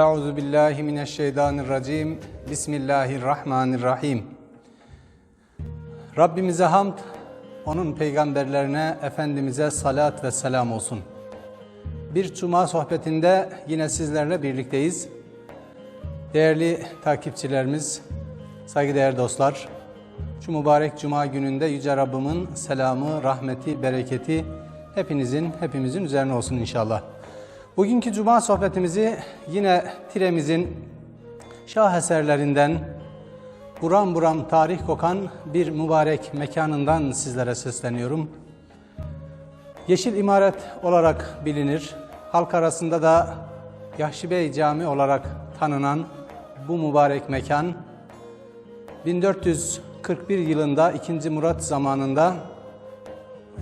Euzu billahi mineşşeytanirracim. Bismillahirrahmanirrahim. Rabbimize hamd, onun peygamberlerine, efendimize salat ve selam olsun. Bir cuma sohbetinde yine sizlerle birlikteyiz. Değerli takipçilerimiz, saygıdeğer dostlar, şu mübarek cuma gününde Yüce Rabbimin selamı, rahmeti, bereketi hepinizin, hepimizin üzerine olsun inşallah. Bugünkü cuma sohbetimizi yine Tiremizin şaheserlerinden buram buram tarih kokan bir mübarek mekanından sizlere sesleniyorum. Yeşil İmaret olarak bilinir. Halk arasında da Yahşi Bey Cami olarak tanınan bu mübarek mekan 1441 yılında 2. Murat zamanında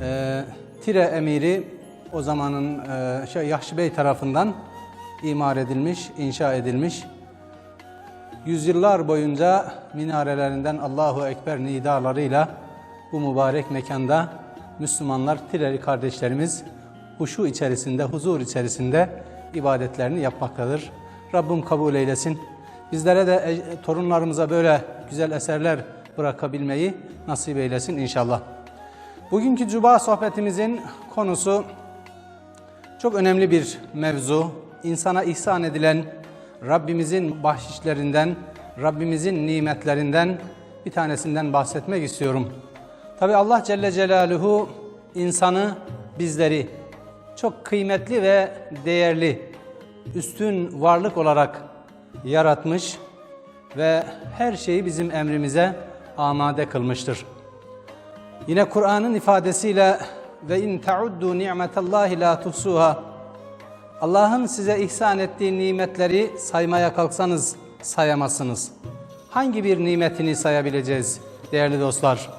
e, Tire emiri o zamanın e, şey Yahşi Bey tarafından imar edilmiş, inşa edilmiş. Yüzyıllar boyunca minarelerinden Allahu Ekber nidalarıyla bu mübarek mekanda Müslümanlar, Tireli kardeşlerimiz huşu içerisinde, huzur içerisinde ibadetlerini yapmaktadır. Rabbim kabul eylesin. Bizlere de e, torunlarımıza böyle güzel eserler bırakabilmeyi nasip eylesin inşallah. Bugünkü Cuma sohbetimizin konusu çok önemli bir mevzu. İnsana ihsan edilen Rabbimizin bahşişlerinden, Rabbimizin nimetlerinden bir tanesinden bahsetmek istiyorum. Tabi Allah Celle Celaluhu insanı, bizleri çok kıymetli ve değerli, üstün varlık olarak yaratmış ve her şeyi bizim emrimize amade kılmıştır. Yine Kur'an'ın ifadesiyle ve in tauddu ni'metallahi la tuhsuha. Allah'ın size ihsan ettiği nimetleri saymaya kalksanız sayamazsınız. Hangi bir nimetini sayabileceğiz değerli dostlar?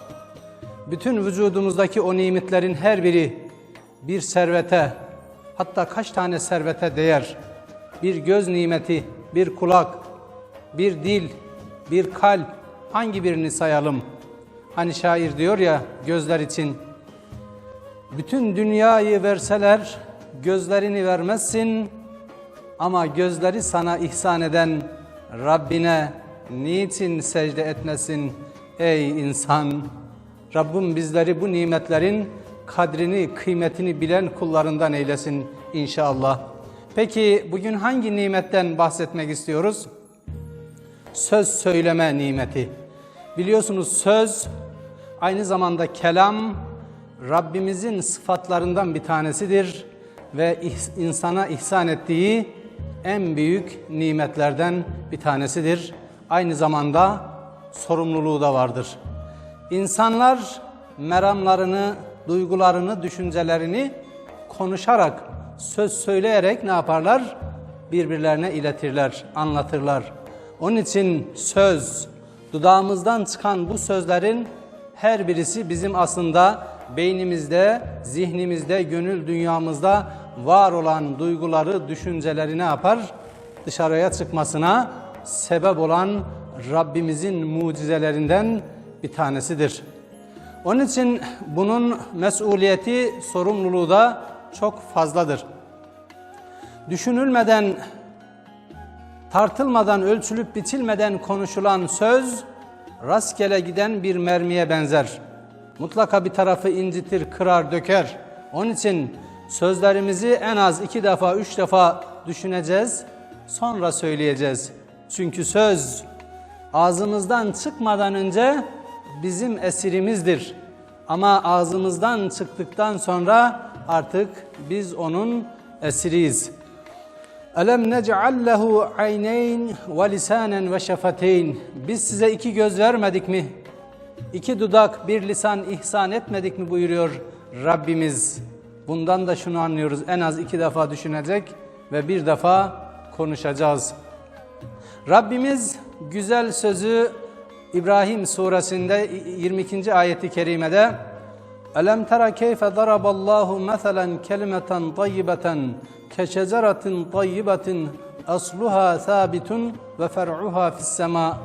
Bütün vücudumuzdaki o nimetlerin her biri bir servete, hatta kaç tane servete değer. Bir göz nimeti, bir kulak, bir dil, bir kalp hangi birini sayalım? Hani şair diyor ya gözler için bütün dünyayı verseler gözlerini vermezsin ama gözleri sana ihsan eden Rabbine niçin secde etmesin ey insan? Rabbim bizleri bu nimetlerin kadrini, kıymetini bilen kullarından eylesin inşallah. Peki bugün hangi nimetten bahsetmek istiyoruz? Söz söyleme nimeti. Biliyorsunuz söz aynı zamanda kelam, Rabbimizin sıfatlarından bir tanesidir ve insana ihsan ettiği en büyük nimetlerden bir tanesidir. Aynı zamanda sorumluluğu da vardır. İnsanlar meramlarını, duygularını, düşüncelerini konuşarak, söz söyleyerek ne yaparlar? Birbirlerine iletirler, anlatırlar. Onun için söz, dudağımızdan çıkan bu sözlerin her birisi bizim aslında beynimizde, zihnimizde, gönül dünyamızda var olan duyguları, düşünceleri ne yapar? Dışarıya çıkmasına sebep olan Rabbimizin mucizelerinden bir tanesidir. Onun için bunun mesuliyeti, sorumluluğu da çok fazladır. Düşünülmeden, tartılmadan, ölçülüp biçilmeden konuşulan söz, rastgele giden bir mermiye benzer. Mutlaka bir tarafı incitir, kırar, döker. Onun için sözlerimizi en az iki defa, üç defa düşüneceğiz, sonra söyleyeceğiz. Çünkü söz ağzımızdan çıkmadan önce bizim esirimizdir. Ama ağzımızdan çıktıktan sonra artık biz onun esiriyiz. Elem nec'al lehu ayneyn ve lisanen ve şefateyn. Biz size iki göz vermedik mi? İki dudak, bir lisan ihsan etmedik mi buyuruyor Rabbimiz. Bundan da şunu anlıyoruz. En az iki defa düşünecek ve bir defa konuşacağız. Rabbimiz güzel sözü İbrahim suresinde 22. ayeti kerimede Elem tera keyfe daraballahu meselen kelimeten tayyibeten keşeceretin tayyibetin asluha sabitun ve fer'uha fis sema.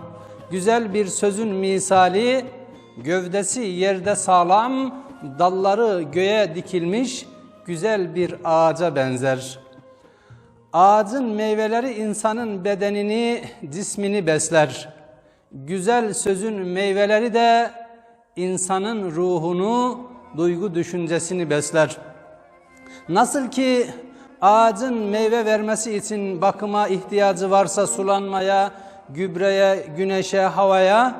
Güzel bir sözün misali gövdesi yerde sağlam, dalları göğe dikilmiş güzel bir ağaca benzer. Ağacın meyveleri insanın bedenini, cismini besler. Güzel sözün meyveleri de insanın ruhunu, duygu düşüncesini besler. Nasıl ki ağacın meyve vermesi için bakıma ihtiyacı varsa sulanmaya, gübreye, güneşe, havaya,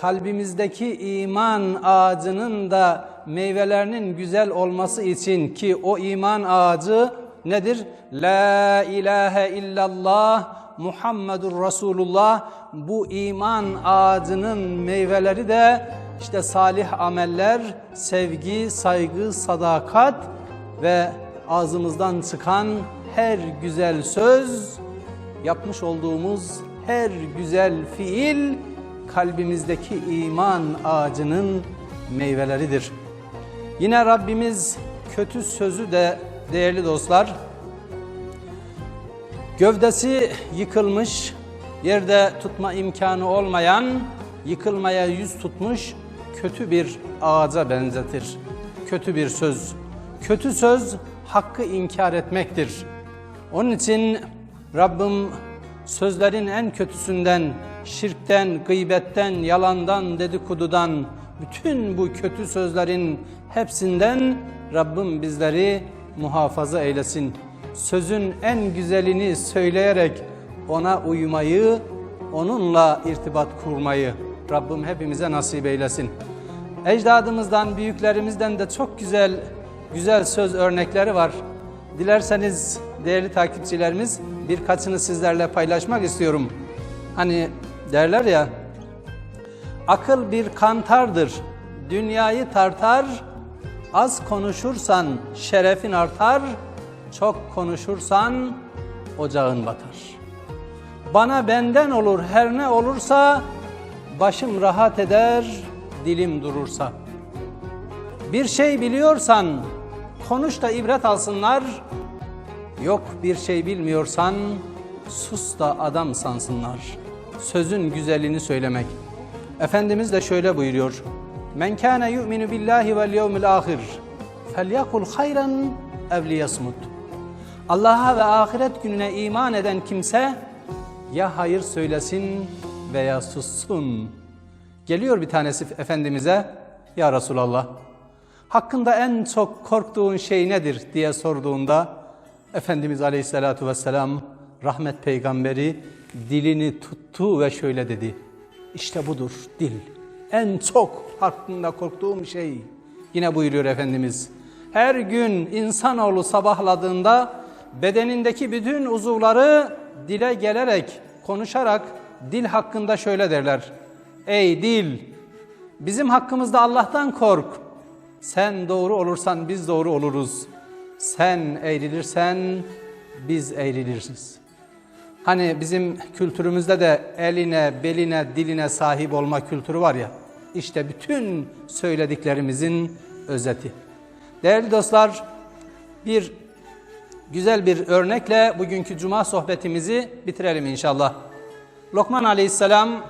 kalbimizdeki iman ağacının da meyvelerinin güzel olması için ki o iman ağacı nedir? La ilahe illallah Muhammedur Resulullah bu iman ağacının meyveleri de işte salih ameller, sevgi, saygı, sadakat ve ağzımızdan çıkan her güzel söz, yapmış olduğumuz her güzel fiil kalbimizdeki iman ağacının meyveleridir. Yine Rabbimiz kötü sözü de değerli dostlar gövdesi yıkılmış, yerde tutma imkanı olmayan, yıkılmaya yüz tutmuş kötü bir ağaca benzetir. Kötü bir söz. Kötü söz hakkı inkar etmektir. Onun için Rabbim sözlerin en kötüsünden, şirkten, gıybetten, yalandan, dedikodudan, bütün bu kötü sözlerin hepsinden Rabbim bizleri muhafaza eylesin. Sözün en güzelini söyleyerek ona uymayı, onunla irtibat kurmayı Rabbim hepimize nasip eylesin. Ecdadımızdan, büyüklerimizden de çok güzel güzel söz örnekleri var. Dilerseniz değerli takipçilerimiz birkaçını sizlerle paylaşmak istiyorum. Hani derler ya akıl bir kantardır. Dünyayı tartar. Az konuşursan şerefin artar. Çok konuşursan ocağın batar. Bana benden olur her ne olursa başım rahat eder, dilim durursa. Bir şey biliyorsan konuş da ibret alsınlar. Yok bir şey bilmiyorsan sus da adam sansınlar. Sözün güzelliğini söylemek. Efendimiz de şöyle buyuruyor. Men kana yu'minu billahi vel yevmil ahir felyakul hayran ev liyasmut. Allah'a ve ahiret gününe iman eden kimse ya hayır söylesin veya sussun. Geliyor bir tanesi Efendimiz'e, Ya Resulallah, hakkında en çok korktuğun şey nedir diye sorduğunda, Efendimiz Aleyhisselatü Vesselam, rahmet peygamberi dilini tuttu ve şöyle dedi. İşte budur dil. En çok hakkında korktuğum şey. Yine buyuruyor Efendimiz. Her gün insanoğlu sabahladığında bedenindeki bütün uzuvları dile gelerek, konuşarak dil hakkında şöyle derler. Ey dil, bizim hakkımızda Allah'tan kork. Sen doğru olursan biz doğru oluruz. Sen eğrilirsen biz eğriliriz. Hani bizim kültürümüzde de eline, beline, diline sahip olma kültürü var ya. İşte bütün söylediklerimizin özeti. Değerli dostlar, bir güzel bir örnekle bugünkü cuma sohbetimizi bitirelim inşallah. Lokman Aleyhisselam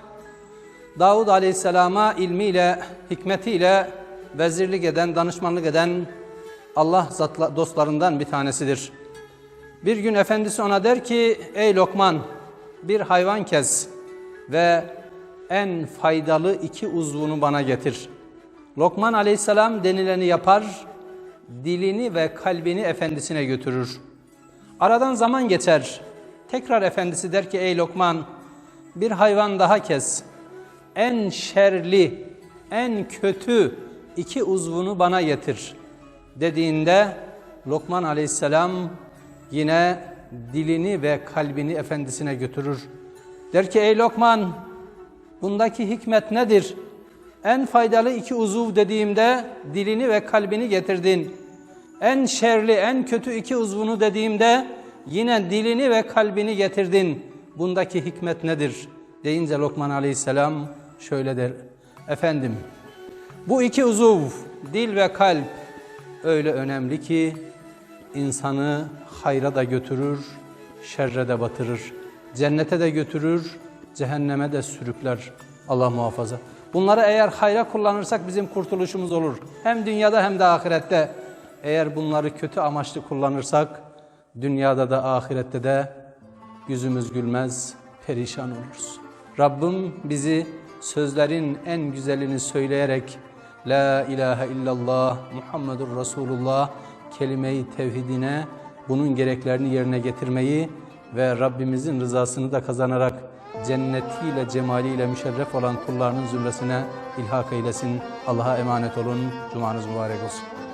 Davud Aleyhisselam'a ilmiyle, hikmetiyle vezirlik eden, danışmanlık eden Allah dostlarından bir tanesidir. Bir gün efendisi ona der ki, ey Lokman bir hayvan kes ve en faydalı iki uzvunu bana getir. Lokman aleyhisselam denileni yapar, dilini ve kalbini efendisine götürür. Aradan zaman geçer. Tekrar efendisi der ki ey Lokman bir hayvan daha kes. En şerli, en kötü iki uzvunu bana getir. Dediğinde Lokman aleyhisselam yine dilini ve kalbini efendisine götürür. Der ki ey Lokman bundaki hikmet nedir? En faydalı iki uzuv dediğimde dilini ve kalbini getirdin. En şerli, en kötü iki uzvunu dediğimde yine dilini ve kalbini getirdin. Bundaki hikmet nedir? Deyince Lokman aleyhisselam şöyle der. Efendim bu iki uzuv, dil ve kalp öyle önemli ki insanı hayra da götürür, şerre de batırır. Cennete de götürür, cehenneme de sürükler. Allah muhafaza. Bunları eğer hayra kullanırsak bizim kurtuluşumuz olur. Hem dünyada hem de ahirette. Eğer bunları kötü amaçlı kullanırsak Dünyada da ahirette de yüzümüz gülmez, perişan oluruz. Rabbim bizi sözlerin en güzelini söyleyerek La ilahe illallah Muhammedur Resulullah kelime-i tevhidine bunun gereklerini yerine getirmeyi ve Rabbimizin rızasını da kazanarak cennetiyle, cemaliyle müşerref olan kullarının zümresine ilhak eylesin. Allah'a emanet olun. Cumanız mübarek olsun.